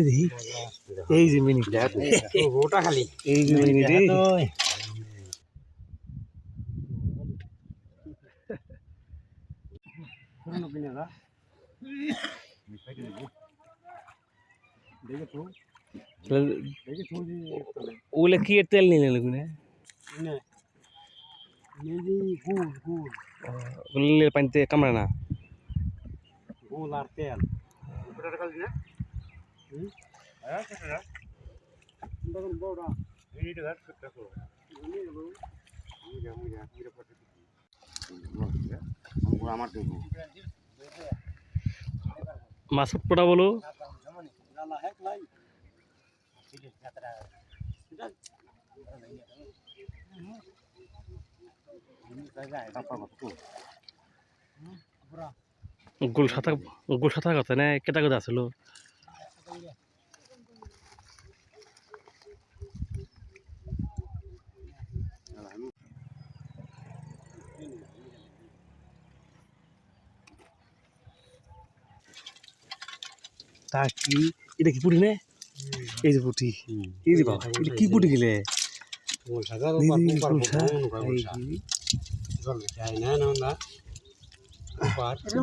দেখি এই যে মিনি ওটা খালি এই যে মিনি রে ওগুলো কি এর তেল নিলেন ওগুলো? গুড় গুড় ওগুলো নিলে পানিতে কামড়ে না? গুড় আর তেল। দেবো মাছ পড়া বলো। গোল সাঁতা গোল সাঁতা কথা না? কেটা কথা আসলো তা কি? এটা কি পুটি নে? এই যে পুটি। এই যে বাবা এটা কি পুটি গেলে?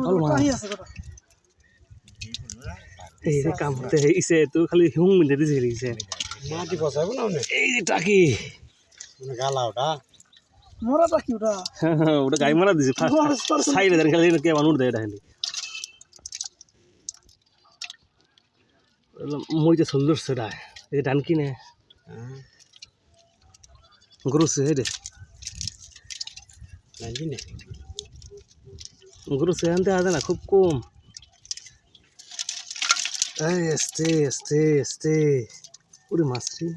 ভালো এই যে কাম করতে ইসে তো খালি হুম মিলে দিছে। ইসে মাটি বসাবো না অনেক এই যে টাকি। মানে গালা ওটা। মোরাটা কি ওটা? ওটা গাই মারা দিছে সাইডে দাঁড়িয়ে খালি কে মানুষ দেয় এটা খালি। মইটা সুন্দর সেটা এই যে ডানকি নে। গরু সে রে জানি না? গরু সে আনতে আসে না খুব কম। এই আস্তে আস্তে আস্তে ওরে মাছ রে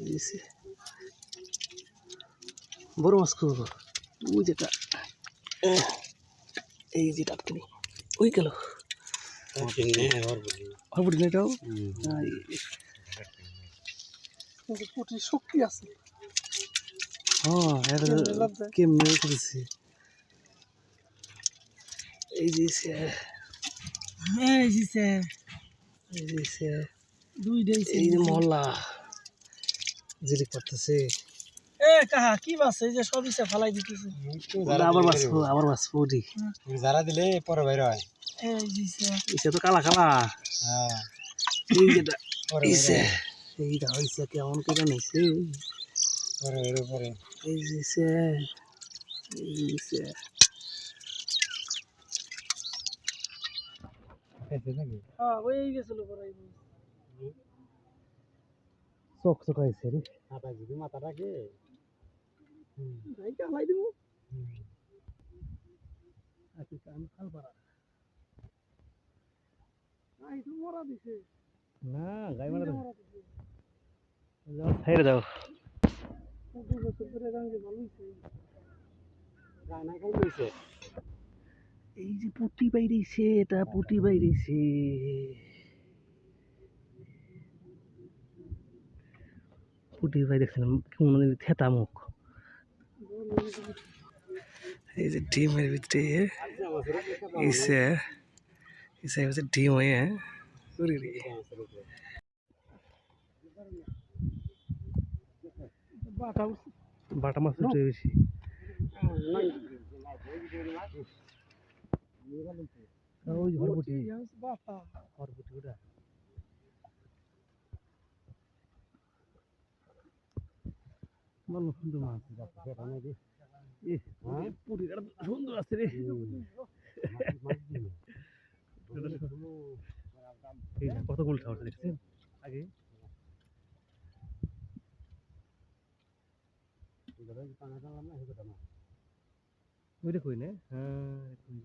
এই যে বড় মাছ খুব ওই যেটা এই যে ডাক্তারি ওই গেল বলি না এটাও পুটির শক্তি আছে হ্যাঁ এটা কেমনে করেছে? এই যে সে। এই যে সে। দুই দিয়েছে এই যে মহল্লা জিলিক করতেছে। এ কাহা কি বাস এই যে সব ইসে ফালাই দিতেছে। আবার বাঁচবো আবার ওটি। যারা দিলে পরে বাইর হয়। এই ইসে তো কালা কালা। হ্যাঁ। এই যেটা পরে এইটা হয়েছে কেমন করে নিছে? পরে পরে। এই সে এই পরে চক চক হয়েছে রে মাথা যদি মাথা রাখে ভাই দিব আচ্ছা আমি খাল পারা মরা দিছে না গাই মারা দিছে দাও এই যে পুটি বাইরেছে এটা পুটি বাইরেছে পুটি বাই দেখছিলাম কেমন থেতা মুখ। এই যে ডিমের ভিতরে ইসে ইসে ডিম হয়ে রে বাটা বাটা মাছ উঠে বেশি। ওই ওটা। ভালো সুন্দর মাছ। এ সুন্দর আছে রে এই যে কত গোল খাওয়া দেখছেন আগে ওইটা কই না হ্যাঁ কই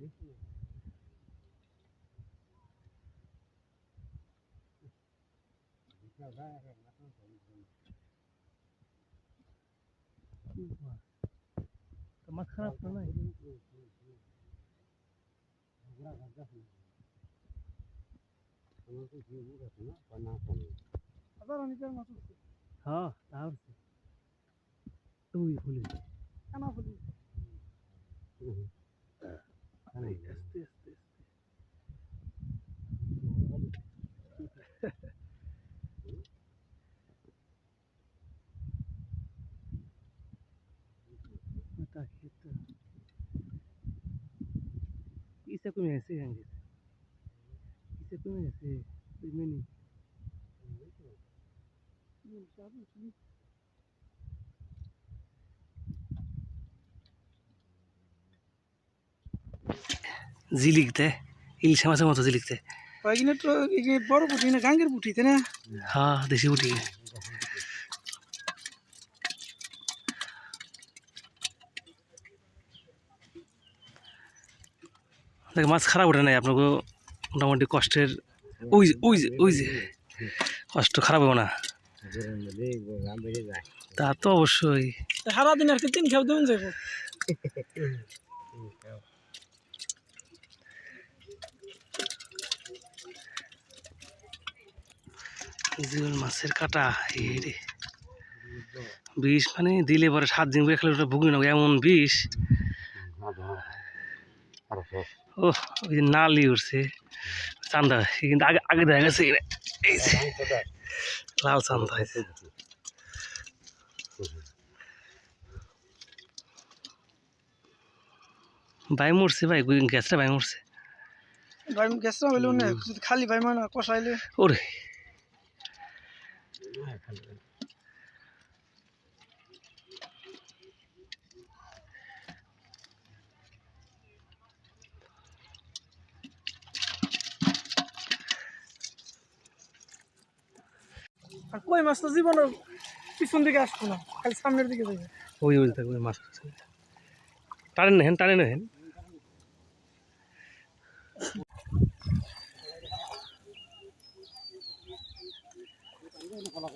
তো মাছ খারাপ তো নাই? হ্যাঁ তা হচ্ছে। তুই ফুলি কানা ফুলি আস্তে আস্তে আস্তে। মাথা খেতে। ইসে কমে গেছে গাঙ্গে ইসে কমে গেছে ওই মেনি জিলিকতে ইলিশ মাছের মতো জিলিকতে তো এখানে বড় পুঁটি না গাঙ্গের পুঁটি তাই না? হ্যাঁ দেশি উঠি দেখ মাছ খারাপ ওঠে নাই আপনাকে মোটামুটি কষ্টের ওই ওই ওই যে। কষ্ট খারাপ হবে না। তা তো অবশ্যই। সারাদিন আর কি তিন খাও দেবেন যাব জীবন মাছের কাটা রে। বিষ মানে দিলে পরে সাত দিন খেলে ওটা ভুগি না এমন বিষ। ও ওই যে নালি উঠছে চান্দা কিন্তু আগে আগে দেখা গেছে। এই- যে লাল চান্দা হয়েছে। ভাই মরছে ভাই গ্যাসটা ভাই মরছে। ভাই গেছে হইলে না খালি ভাই মানে কষাইলে। ওরে। আর কই মাছ তো জীবনের পিছন দিকে আসব না, খালি সামনের দিকে যাবে ওই ওই থাকবে মাছ। টানেন না হেন, টানেন না হেন। Hmm.